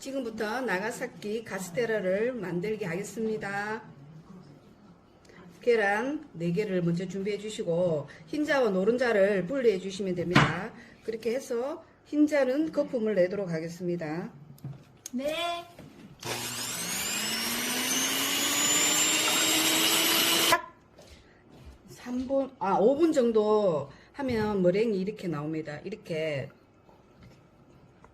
지금부터 나가사키 카스테라를 만들게 하겠습니다. 계란 4개를 먼저 준비해 주시고 흰자와 노른자를 분리해 주시면 됩니다. 그렇게 해서 흰자는 거품을 내도록 하겠습니다. 네. 3분, 아, 5분 정도 하면 머랭이 이렇게 나옵니다. 이렇게,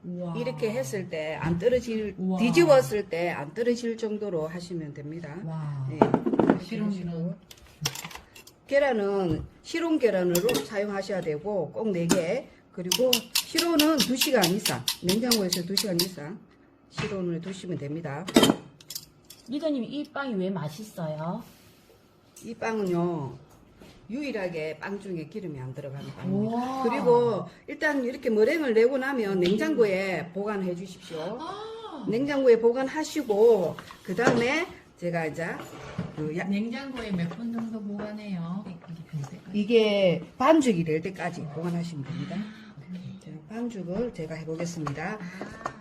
우와. 이렇게 했을 때 안 떨어질, 우와. 뒤집었을 때 안 떨어질 정도로 하시면 됩니다. 와. 네. 실용실용. 계란은 실온 계란으로 사용하셔야 되고 꼭 4개 그리고 실온은 2시간 이상 냉장고에서 2시간 이상 실온을 두시면 됩니다 리더님 이 빵이 왜 맛있어요? 이 빵은요 유일하게 빵 중에 기름이 안 들어가는 빵입니다. 그리고 일단 이렇게 머랭을 내고 나면 냉장고에 보관해 주십시오 아. 냉장고에 보관하시고 그 다음에 제가 이제 그 야- 냉장고에 몇 분 정도 보관해요? 이게 반죽이 될 때까지 보관하시면 됩니다 자, 반죽을 제가 해보겠습니다.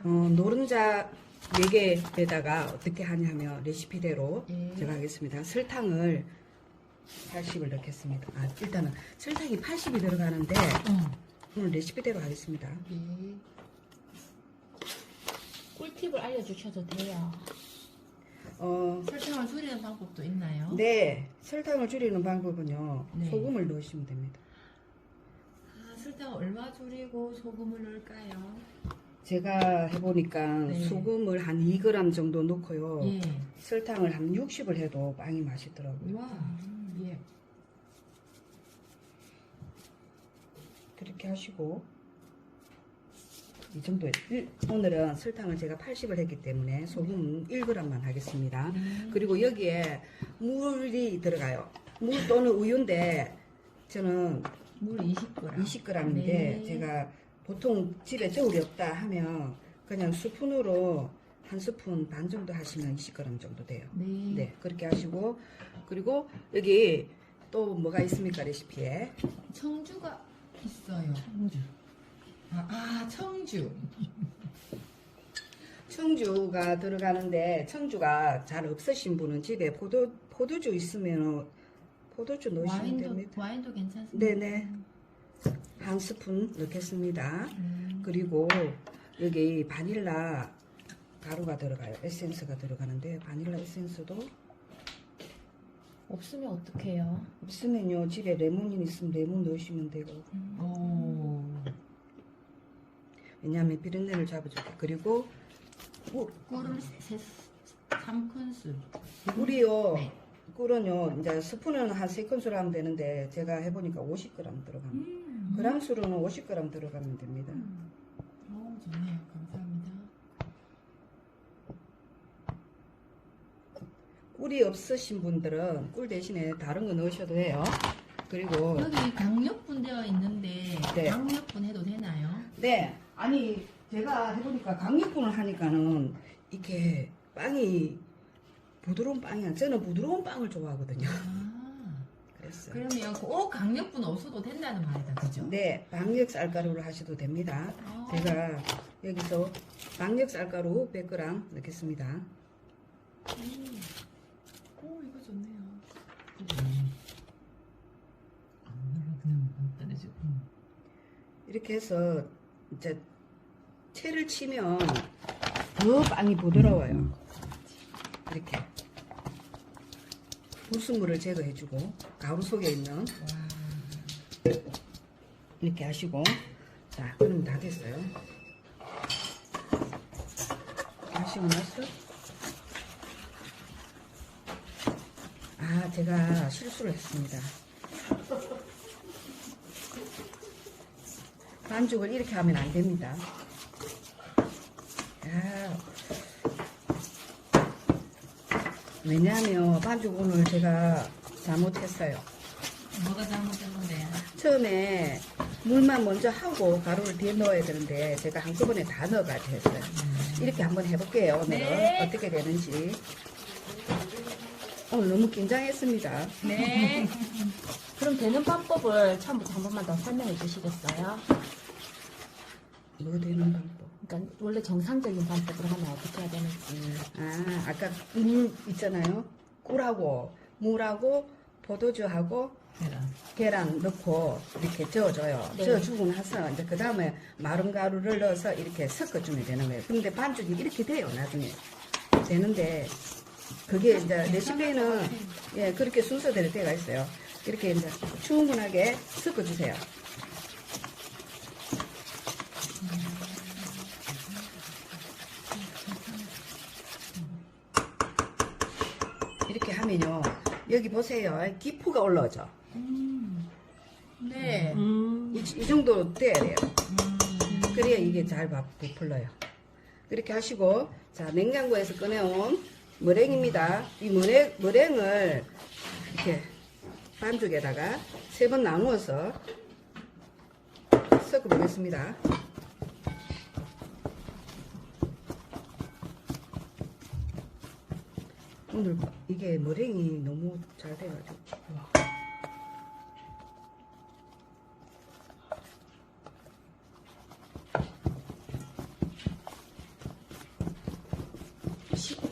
어, 노른자 4개에다가 어떻게 하냐면 레시피대로 예. 제가 하겠습니다. 설탕을 80을 넣겠습니다. 아, 일단은 설탕이 80이 들어가는데 응. 오늘 레시피대로 하겠습니다. 예. 꿀팁을 알려주셔도 돼요. 어, 설탕을 줄이는 방법도 있나요? 네, 설탕을 줄이는 방법은요. 네. 소금을 넣으시면 됩니다. 아, 설탕 얼마 줄이고 소금을 넣을까요? 제가 해보니까 네. 소금을 한 2g 정도 넣고요. 예. 설탕을 한 60을 해도 빵이 맛있더라고요. 와. 예. 그렇게 하시고 이 정도에 일- 오늘은 설탕을 제가 80을 했기 때문에 소금은 1g만 하겠습니다. 음. 그리고 여기에 물이 들어가요. 물 또는 우유인데 저는 물 20g. 20g인데 네. 제가 보통 집에 저울이 없다 하면 그냥 스푼으로 한 스푼 반 정도 하시면 20g 정도 돼요. 네. 네, 그렇게 하시고 그리고 여기 또 뭐가 있습니까 레시피에? 청주가 있어요. 청주. 아, 아 청주. 청주가 들어가는데 청주가 잘 없으신 분은 집에 포도 포도주 있으면 포도주 넣으시면 와인도 됩니다. 와인도 괜찮습니다. 네네. 한 스푼 넣겠습니다. 음. 그리고 여기 바닐라 가루가 들어가요. 에센스가 들어가는데 바닐라 에센스도 없으면 어떡해요? 없으면요 집에 레몬이 있으면 레몬 넣으시면 되고 오. 왜냐하면 비린내를 잡아주고 그리고 꿀, 꿀을 세, 3큰술. 꿀이요. 네. 꿀은요 이제 스푼은 한 3큰술 하면 되는데 제가 해보니까 50g 들어갑니다. 음. 그람 수로는 50g 들어가면 됩니다. 오, 좋네요. 감사합니다. 꿀이 없으신 분들은 꿀 대신에 다른 거 넣으셔도 돼요. 그리고 여기 강력분 되어 있는데 네. 강력분 해도 되나요? 네 아니 제가 해보니까 강력분을 하니까는 이렇게 빵이 부드러운 빵이 아니라 저는 부드러운 빵을 좋아하거든요. 아, 그랬어요. 그러면 꼭 강력분 없어도 된다는 말이다, 그죠? 네, 박력 쌀가루를 하셔도 됩니다. 아. 제가 여기서 박력 쌀가루 100g 넣겠습니다. 음. 오, 이거 좋네요. 이렇게 해서 이제 채를 치면 더 빵이 부드러워요. 이렇게 불순물을 제거해주고 가루 속에 있는 이렇게 하시고 자 그럼 다 됐어요. 하시고 나서 아 제가 실수를 했습니다. 반죽을 이렇게 하면 안 됩니다. 야. 왜냐하면 반죽 오늘 제가 잘못했어요. 뭐가 잘못됐는데? 처음에 물만 먼저 하고 가루를 뒤에 넣어야 되는데 제가 한꺼번에 다 넣어가지고 했어요. 이렇게 한번 해볼게요. 오늘은 네. 어떻게 되는지. 오늘 너무 긴장했습니다. 네. 그럼 되는 방법을 처음부터 한 번만 더 설명해 주시겠어요? 뭐 되는 방법? 그러니까 원래 정상적인 방법으로 하면 어떻게 해야 되는지. 아, 아까 물 있잖아요. 꿀하고 물하고 포도주하고 계란. 계란 넣고 이렇게 저어줘요. 네. 저어주고 나서 이제 그 다음에 마른 가루를 넣어서 이렇게 섞어주면 되는 거예요. 근데 반죽이 이렇게 돼요, 나중에. 되는데, 그게 이제 레시피는, 예, 그렇게 순서대로 되어 있어요. 이렇게 이제 충분하게 섞어주세요. 이렇게 하면요. 여기 보세요. 기포가 올라오죠. 네. 이, 이 정도 돼야 돼요. 음. 그래야 이게 잘 밥- 부풀러요. 그렇게 하시고, 자, 냉장고에서 꺼내온 머랭입니다. 이 머랭, 머랭을 이렇게 반죽에다가 세 번 나누어서 섞어 보겠습니다. 오늘 이게 머랭이 너무 잘 돼가지고.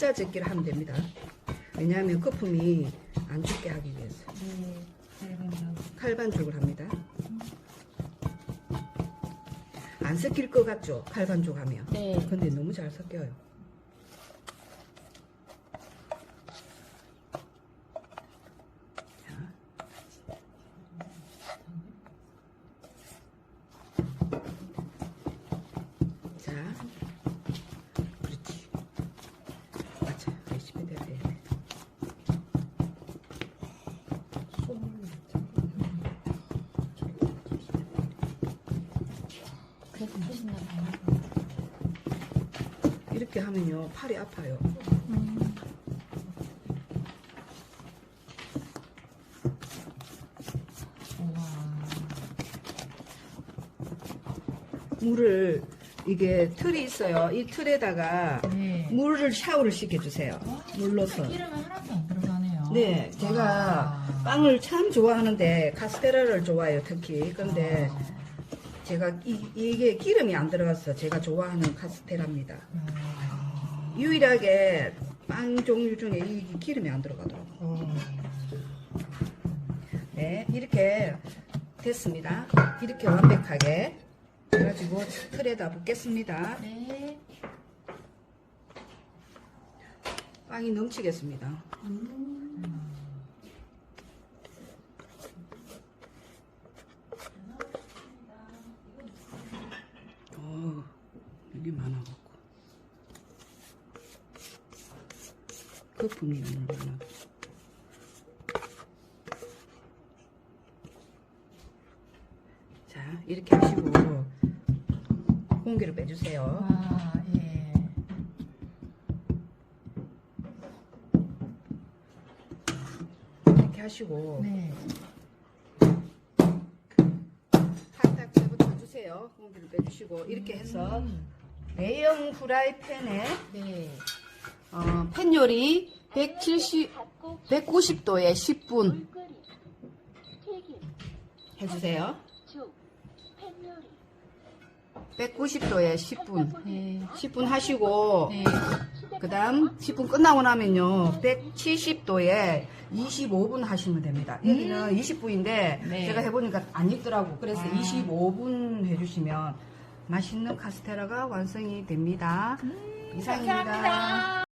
십자 제끼를 하면 됩니다. 왜냐하면 거품이 안 죽게 하기 위해서 네. 칼반죽을 합니다. 안 섞일 것 같죠? 칼반죽 하면. 네. 근데 너무 잘 섞여요. 자. 자. 그렇지. 맞아. 레시피대로 해야 돼. 그래서 훨씬 나아요. 이렇게 하면요. 팔이 아파요. 우와. 물을 이게 틀이 있어요. 이 틀에다가 네. 물을 샤워를 시켜주세요. 물로서. 기름은 하나도 안 들어가네요. 네, 제가 와. 빵을 참 좋아하는데 카스테라를 좋아해요, 특히. 그런데 아. 제가 이, 이게 기름이 안 들어가서 제가 좋아하는 카스테라입니다. 아. 유일하게 빵 종류 중에 이 기름이 안 들어가더라고요. 어. 네, 이렇게 됐습니다. 이렇게 완벽하게 해가지고 틀에다 붓겠습니다. 네. 빵이 넘치겠습니다. 어, 여기 많아갖고. 거품이 많아. 자, 이렇게 하시고, 공기를 빼주세요. 와, 예. 이렇게 하시고, 네. 살짝 세부터 주세요. 공기를 빼주시고, 이렇게 해서, 대형 후라이팬에, 네. 어, 팬 요리 170, 190도에 10분 해주세요. 190도에 10분. 네. 10분 하시고, 네. 그 다음 10분 끝나고 나면요, 170도에 25분 하시면 됩니다. 여기는 20분인데, 네. 제가 해보니까 안 익더라고. 그래서 아. 25분 해주시면 맛있는 카스테라가 완성이 됩니다. 이상입니다.